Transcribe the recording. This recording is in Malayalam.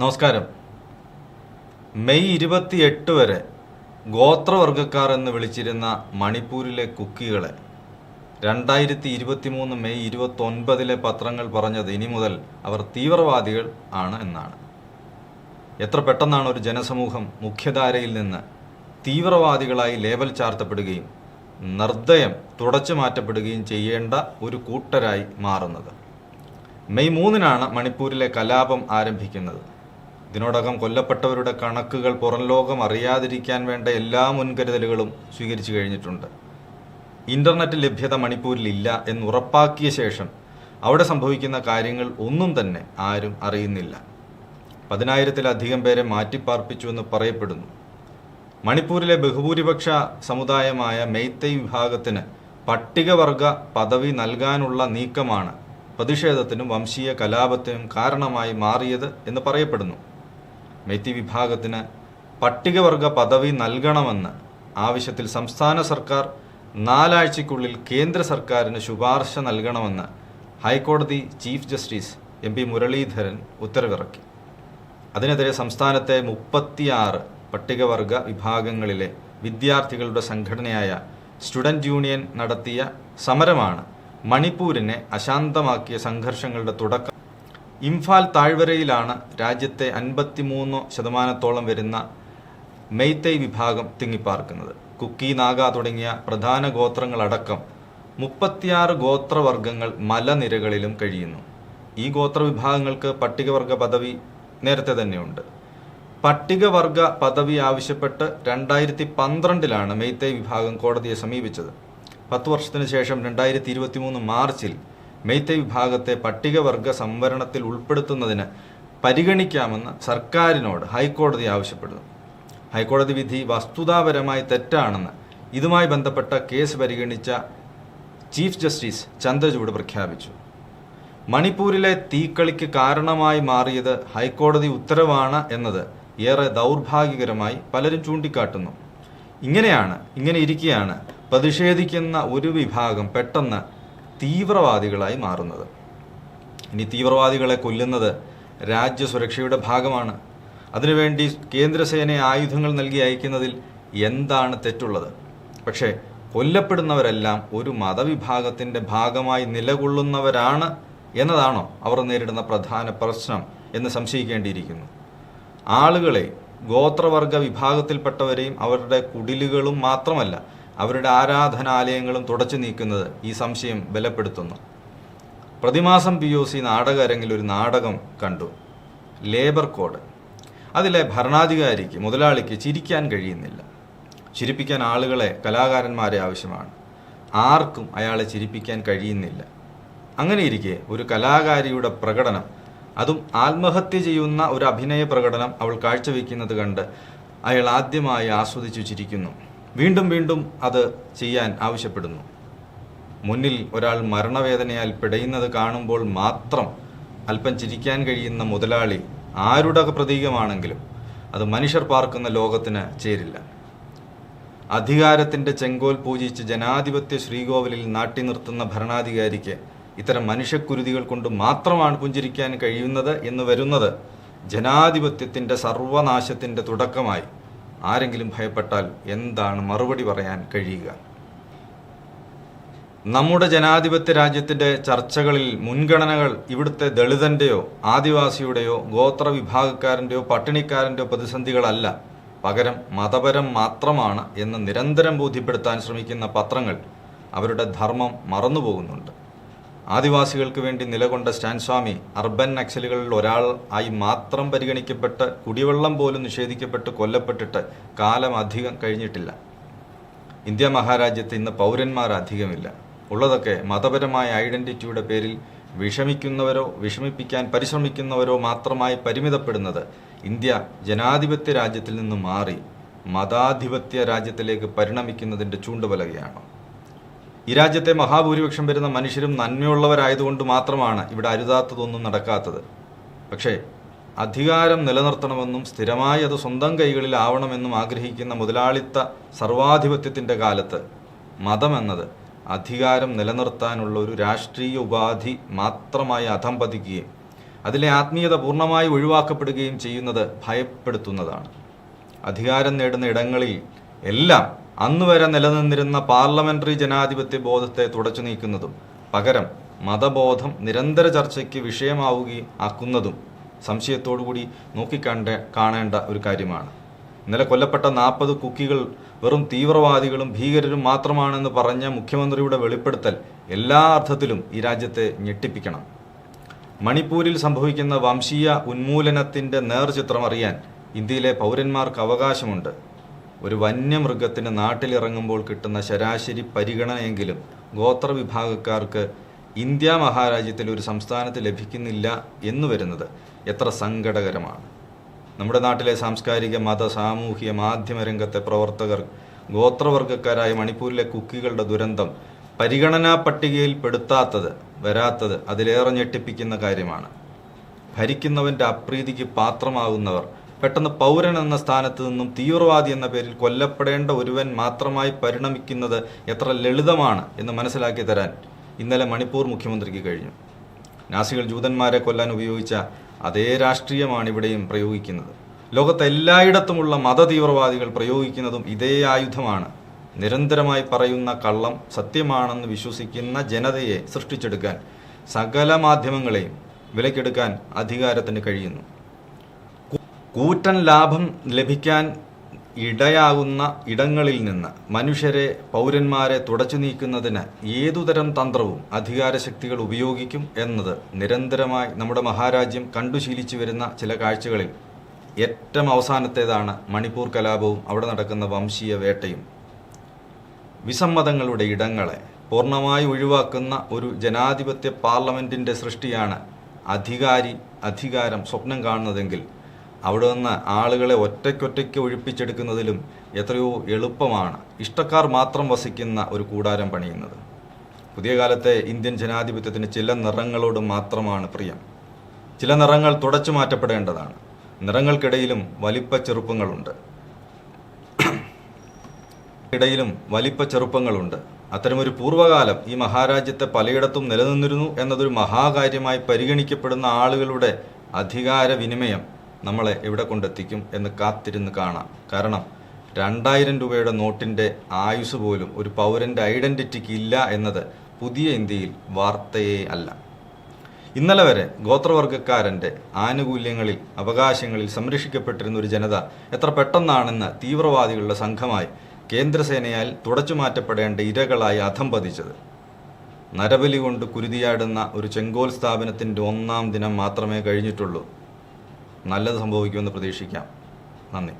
നമസ്കാരം. മെയ് ഇരുപത്തിയെട്ട് വരെ ഗോത്രവർഗക്കാർ എന്ന് വിളിച്ചിരുന്ന മണിപ്പൂരിലെ കുക്കികളെ രണ്ടായിരത്തി ഇരുപത്തി മൂന്ന് മെയ് ഇരുപത്തൊൻപതിലെ പത്രങ്ങൾ പറഞ്ഞത് ഇനി മുതൽ അവർ തീവ്രവാദികൾ ആണ് എന്നാണ്. എത്ര പെട്ടെന്നാണ് ഒരു ജനസമൂഹം മുഖ്യധാരയിൽ നിന്ന് തീവ്രവാദികളായി ലേബൽ ചാർത്തപ്പെടുകയും നിർദ്ദയം തുടച്ചു മാറ്റപ്പെടുകയും ചെയ്യേണ്ട ഒരു കൂട്ടരായി മാറുന്നത്. മെയ് മൂന്നിനാണ് മണിപ്പൂരിലെ കലാപം ആരംഭിക്കുന്നത്. ഇതിനോടകം കൊല്ലപ്പെട്ടവരുടെ കണക്കുകൾ പുറം ലോകം അറിയാതിരിക്കാൻ വേണ്ട എല്ലാ മുൻകരുതലുകളും സ്വീകരിച്ചു കഴിഞ്ഞിട്ടുണ്ട്. ഇന്റർനെറ്റ് ലഭ്യത മണിപ്പൂരിലില്ല എന്ന് ഉറപ്പാക്കിയ ശേഷം അവിടെ സംഭവിക്കുന്ന കാര്യങ്ങൾ ഒന്നും തന്നെ ആരും അറിയുന്നില്ല. പതിനായിരത്തിലധികം പേരെ മാറ്റിപ്പാർപ്പിച്ചു എന്ന് പറയപ്പെടുന്നു. മണിപ്പൂരിലെ ബഹുഭൂരിപക്ഷ സമുദായമായ മെയ്ത്തൈ വിഭാഗത്തിന് പട്ടികവർഗ പദവി നൽകാനുള്ള നീക്കമാണ് പ്രതിഷേധത്തിനും വംശീയ കലാപത്തിനും കാരണമായി മാറിയത് എന്ന് പറയപ്പെടുന്നു. മെയ്ത്തി വിഭാഗത്തിന് പട്ടികവർഗ പദവി നൽകണമെന്ന് ആവശ്യത്തിൽ സംസ്ഥാന സർക്കാർ നാലാഴ്ചയ്ക്കുള്ളിൽ കേന്ദ്ര സർക്കാരിന് ശുപാർശ നൽകണമെന്ന് ഹൈക്കോടതി chief justice M P Muraleedharan ഉത്തരവിറക്കി. അതിനെതിരെ സംസ്ഥാനത്തെ മുപ്പത്തിയാറ് പട്ടികവർഗ വിഭാഗങ്ങളിലെ വിദ്യാർത്ഥികളുടെ സംഘടനയായ സ്റ്റുഡന്റ് യൂണിയൻ നടത്തിയ സമരമാണ് മണിപ്പൂരിനെ അശാന്തമാക്കിയ സംഘർഷങ്ങളുടെ തുടക്കം ഇംഫാൽ താഴ്വരയിലാണ് രാജ്യത്തെ അൻപത്തിമൂന്ന് ശതമാനത്തോളം വരുന്ന മെയ്തൈ വിഭാഗം തിങ്ങിപ്പാർക്കുന്നത്. കുക്കി നാഗ തുടങ്ങിയ പ്രധാന ഗോത്രങ്ങളടക്കം മുപ്പത്തിയാറ് ഗോത്രവർഗങ്ങൾ മലനിരകളിലും കഴിയുന്നു. ഈ ഗോത്രവിഭാഗങ്ങൾക്ക് പട്ടികവർഗ പദവി നേരത്തെ തന്നെയുണ്ട്. പട്ടികവർഗ പദവി ആവശ്യപ്പെട്ട് രണ്ടായിരത്തി പന്ത്രണ്ടിലാണ് മെയ്തൈ വിഭാഗം കോടതിയെ സമീപിച്ചത്. പത്ത് വർഷത്തിന് ശേഷം രണ്ടായിരത്തി ഇരുപത്തി മൂന്ന് മാർച്ചിൽ മെയ്തൈ വിഭാഗത്തെ പട്ടികവർഗ സംവരണത്തിൽ ഉൾപ്പെടുത്തുന്നതിന് പരിഗണിക്കാമെന്ന് സർക്കാരിനോട് ഹൈക്കോടതി ആവശ്യപ്പെടുന്നു. ഹൈക്കോടതി വിധി വസ്തുതാപരമായി തെറ്റാണെന്ന് ഇതുമായി ബന്ധപ്പെട്ട കേസ് പരിഗണിച്ച ചീഫ് ജസ്റ്റിസ് ചന്ദ്രചൂഡ് പ്രഖ്യാപിച്ചു. മണിപ്പൂരിലെ തീക്കളിക്ക് കാരണമായി മാറിയത് ഹൈക്കോടതി ഉത്തരവാണ് എന്നത് ഏറെ ദൗർഭാഗ്യകരമായി പലരും ചൂണ്ടിക്കാട്ടുന്നു. ഇങ്ങനെയാണ് ഇങ്ങനെ ഇരിക്കെയാണ് പ്രതിഷേധിക്കുന്ന ഒരു വിഭാഗം പെട്ടെന്ന് തീവ്രവാദികളായി മാറുന്നത്. ഇനി തീവ്രവാദികളെ കൊല്ലുന്നത് രാജ്യസുരക്ഷയുടെ ഭാഗമാണ്. അതിനുവേണ്ടി കേന്ദ്രസേനയെ ആയുധങ്ങൾ നൽകി അയക്കുന്നതിൽ എന്താണ് തെറ്റുള്ളത്? പക്ഷേ കൊല്ലപ്പെടുന്നവരെല്ലാം ഒരു മതവിഭാഗത്തിന്റെ ഭാഗമായി നിലകൊള്ളുന്നവരാണ് എന്നതാണോ അവർ നേരിടുന്ന പ്രധാന പ്രശ്നം എന്ന് സംശയിക്കേണ്ടിയിരിക്കുന്നു. ആളുകളെ ഗോത്രവർഗ വിഭാഗത്തിൽപ്പെട്ടവരെയും അവരുടെ കുടിലുകളും മാത്രമല്ല അവരുടെ ആരാധനാലയങ്ങളും തുടച്ചു നീക്കുന്നത് ഈ സംശയം ബലപ്പെടുത്തുന്നു. പ്രതിമാസം പി ഒ സി നാടക അരങ്ങിൽ ഒരു നാടകം കണ്ടു. Labour code. അതിലെ ഭരണാധികാരിക്ക് മുതലാളിക്ക് ചിരിക്കാൻ കഴിയുന്നില്ല. ചിരിപ്പിക്കാൻ ആളുകളെ കലാകാരന്മാരെ ആവശ്യമാണ്. ആർക്കും അയാളെ ചിരിപ്പിക്കാൻ കഴിയുന്നില്ല. അങ്ങനെ ഇരിക്കെ ഒരു കലാകാരിയുടെ പ്രകടനം അതും ആത്മഹത്യ ചെയ്യുന്ന ഒരു അഭിനയ പ്രകടനം അവൾ കാഴ്ചവെക്കുന്നത് കണ്ട് അയാൾ ആദ്യമായി ആസ്വദിച്ചു ചിരിക്കുന്നു. വീണ്ടും വീണ്ടും അത് ചെയ്യാൻ ആവശ്യപ്പെടുന്നു. മുന്നിൽ ഒരാൾ മരണവേദനയാൽ പിടയുന്നത് കാണുമ്പോൾ മാത്രം അല്പം ചിരിക്കാൻ കഴിയുന്ന മുതലാളി ആരുടെ പ്രതീകമാണെങ്കിലും അത് മനുഷ്യർ പാർക്കുന്ന ലോകത്തിന് ചേരില്ല. അധികാരത്തിന്റെ ചെങ്കോൽ പൂജിച്ച് ജനാധിപത്യ ശ്രീകോവിലിൽ നാട്ടി നിർത്തുന്ന ഭരണാധികാരിക്ക് ഇത്തരം മനുഷ്യക്കുരുതികൾ കൊണ്ട് മാത്രമാണ് പുഞ്ചിരിക്കാൻ കഴിയുന്നത് എന്ന് വരുന്നത് ജനാധിപത്യത്തിന്റെ സർവനാശത്തിന്റെ തുടക്കമായി. ആരെങ്കിലും ഭയപ്പെട്ടാൽ എന്താണ് മറുപടി പറയാൻ കഴിയുക? നമ്മുടെ ജനാധിപത്യ രാജ്യത്തിന്റെ ചർച്ചകളിൽ മുൻഗണനകൾ ഇവിടുത്തെ ദളിതന്റെയോ ആദിവാസിയുടെയോ ഗോത്ര വിഭാഗക്കാരന്റെയോ പട്ടിണിക്കാരന്റെയോ പ്രതിസന്ധികളല്ല. പകരം മതപരം മാത്രമാണ് എന്ന് നിരന്തരം ബോധ്യപ്പെടുത്താൻ ശ്രമിക്കുന്ന പത്രങ്ങൾ അവരുടെ ധർമ്മം മറന്നുപോകുന്നുണ്ട്. ആദിവാസികൾക്ക് വേണ്ടി നിലകൊണ്ട സ്റ്റാൻ സ്വാമി അർബൻ നക്സലുകളിൽ ഒരാൾ ആയി മാത്രം പരിഗണിക്കപ്പെട്ട് കുടിവെള്ളം പോലും നിഷേധിക്കപ്പെട്ട് കൊല്ലപ്പെട്ടിട്ട് കാലം അധികം കഴിഞ്ഞിട്ടില്ല. ഇന്ത്യ മഹാരാജ്യത്ത് ഇന്ന് പൗരന്മാർ അധികമില്ല. ഉള്ളതൊക്കെ മതപരമായ ഐഡന്റിറ്റിയുടെ പേരിൽ വിഷമിക്കുന്നവരോ വിഷമിപ്പിക്കാൻ പരിശ്രമിക്കുന്നവരോ മാത്രമായി പരിമിതപ്പെടുന്നത് ഇന്ത്യ ജനാധിപത്യ രാജ്യത്തിൽ നിന്ന് മാറി മതാധിപത്യ രാജ്യത്തിലേക്ക് പരിണമിക്കുന്നതിന്റെ ചൂണ്ടുപലകയാണ് ഈ രാജ്യത്തെ മഹാഭൂരിപക്ഷം വരുന്ന മനുഷ്യരും നന്മയുള്ളവരായതുകൊണ്ട് മാത്രമാണ് ഇവിടെ അരുതാത്തതൊന്നും നടക്കാത്തത്. പക്ഷേ അധികാരം നിലനിർത്തണമെന്നും സ്ഥിരമായി അത് സ്വന്തം കൈകളിൽ ആവണമെന്നും ആഗ്രഹിക്കുന്ന മുതലാളിത്ത സർവാധിപത്യത്തിന്റെ കാലത്ത് എന്നത് അധികാരം നിലനിർത്താനുള്ള ഒരു രാഷ്ട്രീയ ഉപാധി മാത്രമായി അധം പതിക്കുകയും അതിലെ ആത്മീയത പൂർണമായി ഒഴിവാക്കപ്പെടുകയും ചെയ്യുന്നത് ഭയപ്പെടുത്തുന്നതാണ്. അധികാരം നേടുന്ന ഇടങ്ങളിൽ എല്ലാം അന്നുവരെ നിലനിന്നിരുന്ന പാർലമെന്ററി ജനാധിപത്യ ബോധത്തെ തുടച്ചു നീക്കുന്നതും പകരം മതബോധം നിരന്തര ചർച്ചയ്ക്ക് വിഷയമാവുകയും ആക്കുന്നതും സംശയത്തോടുകൂടി നോക്കിക്കണ്ട കാണേണ്ട ഒരു കാര്യമാണ്. ഇന്നലെ കൊല്ലപ്പെട്ട നാൽപ്പത് കുക്കികൾ വെറും തീവ്രവാദികളും ഭീകരരും മാത്രമാണെന്ന് പറഞ്ഞ മുഖ്യമന്ത്രിയുടെ വെളിപ്പെടുത്തൽ എല്ലാ അർത്ഥത്തിലും ഈ രാജ്യത്തെ ഞെട്ടിപ്പിക്കണം. മണിപ്പൂരിൽ സംഭവിക്കുന്ന വംശീയ ഉന്മൂലനത്തിന്റെ നേർചിത്രം അറിയാൻ ഇന്ത്യയിലെ പൗരന്മാർക്ക് അവകാശമുണ്ട്. ഒരു വന്യമൃഗത്തിന് നാട്ടിലിറങ്ങുമ്പോൾ കിട്ടുന്ന ശരാശരി പരിഗണനയെങ്കിലും ഗോത്രവിഭാഗക്കാർക്ക് ഇന്ത്യ മഹാരാജ്യത്തിൽ ഒരു സംസ്ഥാനത്ത് ലഭിക്കുന്നില്ല എന്ന് വരുന്നത് എത്ര സങ്കടകരമാണ്. നമ്മുടെ നാട്ടിലെ സാംസ്കാരിക മത സാമൂഹിക മാധ്യമ രംഗത്തെ പ്രവർത്തകർ ഗോത്രവർഗക്കാരായ മണിപ്പൂരിലെ കുക്കികളുടെ ദുരന്തം പരിഗണനാ പട്ടികയിൽ പെടുത്താത്തത് വരാത്തത് അതിലേറെ ഞെട്ടിപ്പിക്കുന്ന കാര്യമാണ്. ഭരിക്കുന്നവന്റെ അപ്രീതിക്ക് പാത്രമാകുന്നവർ പെട്ടെന്ന് പൗരൻ എന്ന സ്ഥാനത്ത് നിന്നും തീവ്രവാദി എന്ന പേരിൽ കൊല്ലപ്പെടേണ്ട ഒരുവൻ മാത്രമായി പരിണമിക്കുന്നത് എത്ര ലളിതമാണ് എന്ന് മനസ്സിലാക്കി തരാൻ ഇന്നലെ മണിപ്പൂർ മുഖ്യമന്ത്രിക്ക് കഴിഞ്ഞു. നാസികൾ ജൂതന്മാരെ കൊല്ലാൻ ഉപയോഗിച്ച അതേ രാഷ്ട്രീയമാണ് ഇവിടെയും പ്രയോഗിക്കുന്നത്. ലോകത്ത് എല്ലായിടത്തുമുള്ള മത തീവ്രവാദികൾ പ്രയോഗിക്കുന്നതും ഇതേ ആയുധമാണ്. നിരന്തരമായി പറയുന്ന കള്ളം സത്യമാണെന്ന് വിശ്വസിക്കുന്ന ജനതയെ സൃഷ്ടിച്ചെടുക്കാൻ സകല മാധ്യമങ്ങളെയും വിലക്കെടുക്കാൻ അധികാരത്തിന് കഴിയുന്നു. കൂറ്റൻ ലാഭം ലഭിക്കാൻ ഇടയാകുന്ന ഇടങ്ങളിൽ നിന്ന് മനുഷ്യരെ പൗരന്മാരെ തുടച്ചു നീക്കുന്നതിന് ഏതുതരം തന്ത്രവും അധികാരശക്തികൾ ഉപയോഗിക്കും എന്നത് നിരന്തരമായി നമ്മുടെ മഹാരാജ്യം കണ്ടുശീലിച്ചു വരുന്ന ചില കാഴ്ചകളിൽ. ഏറ്റവും അവസാനത്തേതാണ് മണിപ്പൂർ കലാപവും അവിടെ നടക്കുന്ന വംശീയ വേട്ടയും. വിസമ്മതങ്ങളുടെ ഇടങ്ങളെ പൂർണമായി ഒഴിവാക്കുന്ന ഒരു ജനാധിപത്യ പാർലമെന്റിന്റെ സൃഷ്ടിയാണ് അധികാരി അധികാരം സ്വപ്നം കാണുന്നതെങ്കിൽ അവിടെ നിന്ന് ആളുകളെ ഒറ്റയ്ക്കൊറ്റയ്ക്ക് ഒഴിപ്പിച്ചെടുക്കുന്നതിലും എത്രയോ എളുപ്പമാണ്. ഇഷ്ടക്കാർ മാത്രം വസിക്കുന്ന ഒരു കൂടാരം പണിയുന്നത്. പുതിയ കാലത്തെ ഇന്ത്യൻ ജനാധിപത്യത്തിന് ചില നിറങ്ങളോട് മാത്രമാണ് പ്രിയം. ചില നിറങ്ങൾ തുടച്ചു മാറ്റപ്പെടേണ്ടതാണ്. നിറങ്ങൾക്കിടയിലും വലിപ്പ ചെറുപ്പങ്ങളുണ്ട്. ഇടയിലും വലിപ്പ ചെറുപ്പങ്ങളുണ്ട്. അത്തരമൊരു പൂർവകാലം ഈ മഹാരാജ്യത്തെ പലയിടത്തും നിലനിന്നിരുന്നു എന്നതൊരു മഹാകാര്യമായി പരിഗണിക്കപ്പെടുന്ന ആളുകളുടെ അധികാര വിനിമയം നമ്മളെ എവിടെ കൊണ്ടെത്തിക്കും എന്ന് കാത്തിരുന്ന് കാണാം. കാരണം രണ്ടായിരം രൂപയുടെ നോട്ടിന്റെ ആയുസ് പോലും ഒരു പൗരന്റെ ഐഡന്റിറ്റിക്ക് ഇല്ല എന്നത് പുതിയ ഇന്ത്യയിൽ വാർത്തയേ അല്ല. ഇന്നലെ വരെ ഗോത്രവർഗക്കാരന്റെ ആനുകൂല്യങ്ങളിൽ അവകാശങ്ങളിൽ സംരക്ഷിക്കപ്പെട്ടിരുന്ന ഒരു ജനത എത്ര പെട്ടെന്നാണെന്ന് തീവ്രവാദികളുടെ സംഘമായി കേന്ദ്രസേനയാൽ തുടച്ചു മാറ്റപ്പെടേണ്ട ഇരകളായി അധം പതിച്ചത്. നരബലി കൊണ്ട് കുരുതിയാടുന്ന ഒരു ചെങ്കോൽ സ്ഥാപനത്തിന്റെ ഒന്നാം ദിനം മാത്രമേ കഴിഞ്ഞിട്ടുള്ളൂ. നല്ലത് സംഭവിക്കുമെന്ന് പ്രതീക്ഷിക്കാം. നന്ദി.